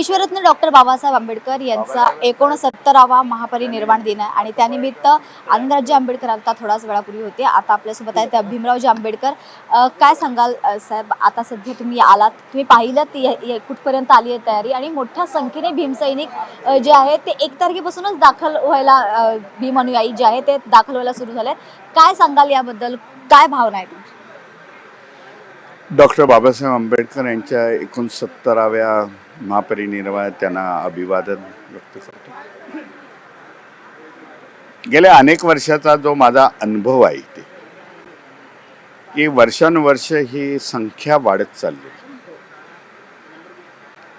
विश्वरत्न doctor Babasaheb Ambedkar यांचा एकोणसत्तरावा महापरिनिर्वाण दिन आहे. आणि त्यानिमित्त आनंदराजे आंबेडकर आता थोड्याच वेळापूर्वी होते. आता आपल्यासोबत आहेत भीमरावजी आंबेडकर. काय सांगाल साहेब? आता सध्या तुम्ही आलात. तुम्ही पाहिलं ती कुठपर्यंत आली आहे तयारी? आणि मोठ्या संख्येने भीमसैनिक जे आहेत ते एक तारखेपासूनच दाखल व्हायला भीम अनुयायी जे आहे ते दाखल व्हायला सुरू झाले काय सांगाल याबद्दल? काय भावना आहे तुमची? डॉक्टर बाबासाहेब आंबेडकर यांच्या एकोणसत्तराव्या महापरिनिर्वाण त्यांना अभिवादन व्यक्त करतो. गेल्या अनेक वर्षाचा जो माझा अनुभव आहे ते की वर्षानुवर्ष ही संख्या वाढत चालली.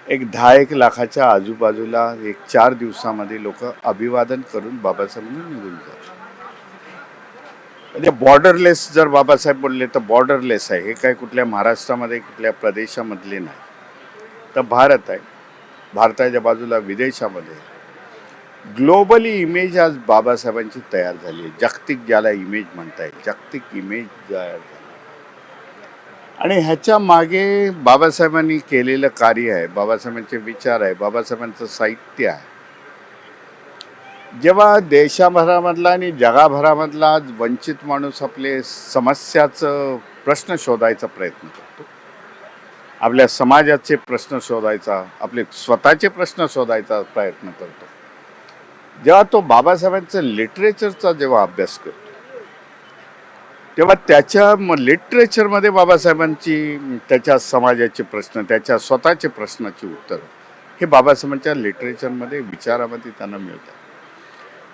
एक दहा एक लाखाच्या आजूबाजूला एक चार दिवसामध्ये लोक अभिवादन करून बाबासाहेबांना निघून जातात. म्हणजे बॉर्डरलेस जर बाबासाहेब बोलले तर बॉर्डरलेस आहे. हे काय कुठल्या महाराष्ट्रामध्ये कुठल्या प्रदेशामधले नाही. तर भारत आहे. भारताच्या बाजूला विदेशामध्ये. ग्लोबली इमेज आज बाबासाहेबांची तयार झाली आहे. जागतिक ज्याला इमेज म्हणताय. जागतिक इमेज तयार झाली आणि ह्याच्या मागे बाबासाहेबांनी केलेलं कार्य आहे. बाबासाहेबांचे विचार आहे. बाबासाहेबांचं साहित्य आहे. जेव्हा देशाभरामधला आणि जगाभरामधला वंचित माणूस आपले समस्याचं प्रश्न शोधायचा प्रयत्न करतो आपल्या समाजाचे प्रश्न शोधायचा आपले स्वतःचे प्रश्न शोधायचा प्रयत्न करतो. जेव्हा तो बाबासाहेबांचं लिटरेचरचा जेव्हा अभ्यास करतो तेव्हा त्याच्या म लिटरेचरमध्ये बाबासाहेबांची त्याच्या समाजाचे प्रश्न त्याच्या स्वतःचे प्रश्नाची उत्तरं हे बाबासाहेबांच्या लिटरेचरमध्ये विचारामध्ये त्यांना मिळतात.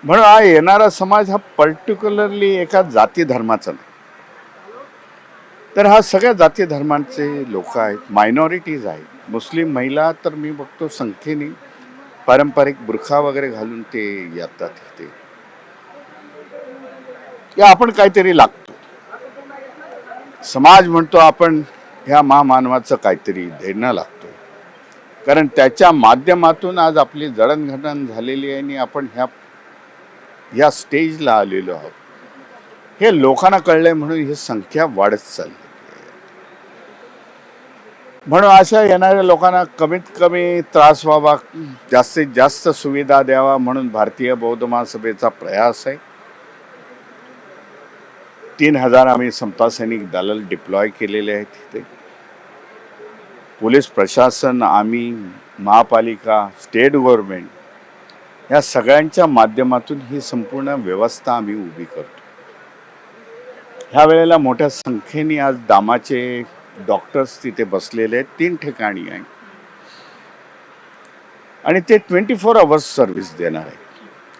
म्हणून हा येणारा समाज हा पर्टिक्युलरली एका जाती धर्माचा नाही. तर हा सगळ्या जाती धर्मांचे लोक आहेत मायनॉरिटीज आहेत. मुस्लिम महिला तर मी बघतो संख्येने पारंपरिक बुरखा वगैरे घालून ते येतात ते या आपण काहीतरी लागतो. समाज म्हणतो आपण ह्या महामानवाचं काहीतरी धैर्य लागतो कारण त्याच्या माध्यमातून आज आपली जडणघडण झालेली आहे आणि आपण ह्या ह्या स्टेजला आलेलो आहोत. हे लोकांना कळलंय म्हणून ही संख्या वाढत चालली. म्हणून अशा येणाऱ्या लोकांना कमीत कमी त्रास व्हावा जास्तीत जास्त सुविधा द्यावा म्हणून भारतीय बौद्ध महासभेचा प्रयास आहे. तीन हजार आम्ही समता सैनिक दलाल डिप्लॉय केलेले आहेत तिथे. पोलीस प्रशासन आम्ही महापालिका स्टेट गव्हर्नमेंट या सगळ्यांच्या माध्यमातून ही संपूर्ण व्यवस्था आम्ही उभी करतो. ह्या वेळेला मोठ्या संख्येने आज दामाचे डॉक्टर्स तिथे बसलेले आहेत. तीन ठिकाणी आहे. आणि ते ट्वेंटी फोर अवर्स सर्व्हिस देणार आहे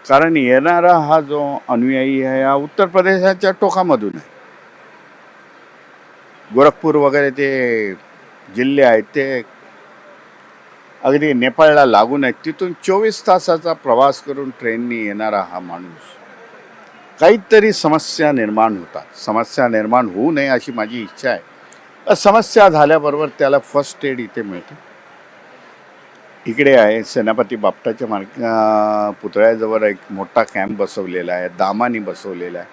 कारण येणारा हा जो अनुयायी आहे हा उत्तर प्रदेशाच्या टोकामधून आहे. गोरखपूर वगैरे ते जिल्हे आहेत ते अगदी नेपाळला लागून आहेत. तिथून चोवीस तासाचा प्रवास करून ट्रेननी येणारा हा माणूस काहीतरी समस्या निर्माण होतात. समस्या निर्माण होऊ नये अशी माझी इच्छा आहे. समस्या झाल्याबरोबर त्याला फर्स्ट एड इथे मिळतं. इकडे आहे सेनापती बापटाच्या मार्ग पुतळ्याजवळ एक मोठा कॅम्प बसवलेला आहे दामानी बसवलेला आहे.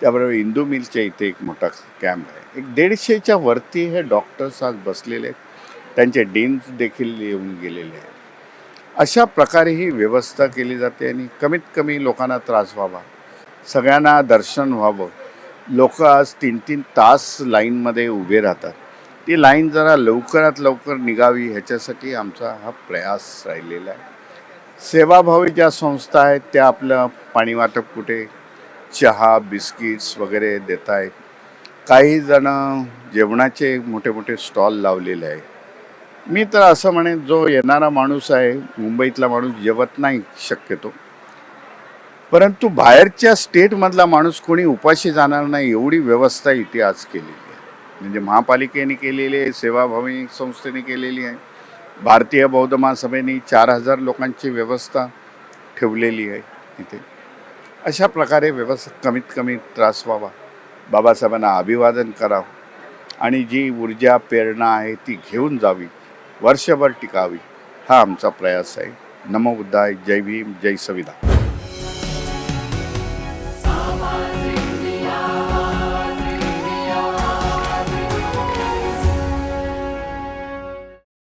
त्याबरोबर इंदू मिलच्या इथे एक मोठा कॅम्प आहे. एक दीडशेच्या वरती हे डॉक्टर्स आज बसलेले आहेत. त्यांचे डीन्स देखील येऊन गेलेले आहेत. अशा प्रकारे ही व्यवस्था केली जाते आणि कमीत कमी लोकांना त्रास व्हावा. सगळ्यांना दर्शन व्हावं. लोक आज तीन तीन तास लाईनमध्ये उभे राहतात. ती लाईन जरा लवकरात लवकर निघावी ह्याच्यासाठी आमचा हा प्रयास राहिलेला आहे. सेवाभावी ज्या संस्था आहेत त्या आपलं पाणी वाटप कुठे चहा बिस्किट्स वगैरे देत आहेत. काही जण जेवणाचे मोठे मोठे स्टॉल लावलेले आहेत. मी तर असं म्हणेन जो येणारा माणूस आहे मुंबईतला माणूस जेवत नाही शक्यतो. परंतु बाहेरच्या स्टेटमधला माणूस कोणी उपाशी जाणार नाही एवढी व्यवस्था इथे आज केलेली आहे. म्हणजे महापालिकेने केलेली आहे सेवाभावी संस्थेने केलेली आहे भारतीय बौद्ध महासभेने चार हजार लोकांची व्यवस्था ठेवलेली आहे इथे. अशा प्रकारे व्यवस्था कमीत कमी त्रास व्हावा. बाबासाहेबांना अभिवादन करावं. आणि जी ऊर्जा प्रेरणा आहे ती घेऊन जावी. वर्षभर टिकावी. हा आमचा प्रयास आहे. नमो बुद्धाय. जय भीम. जय संविधान.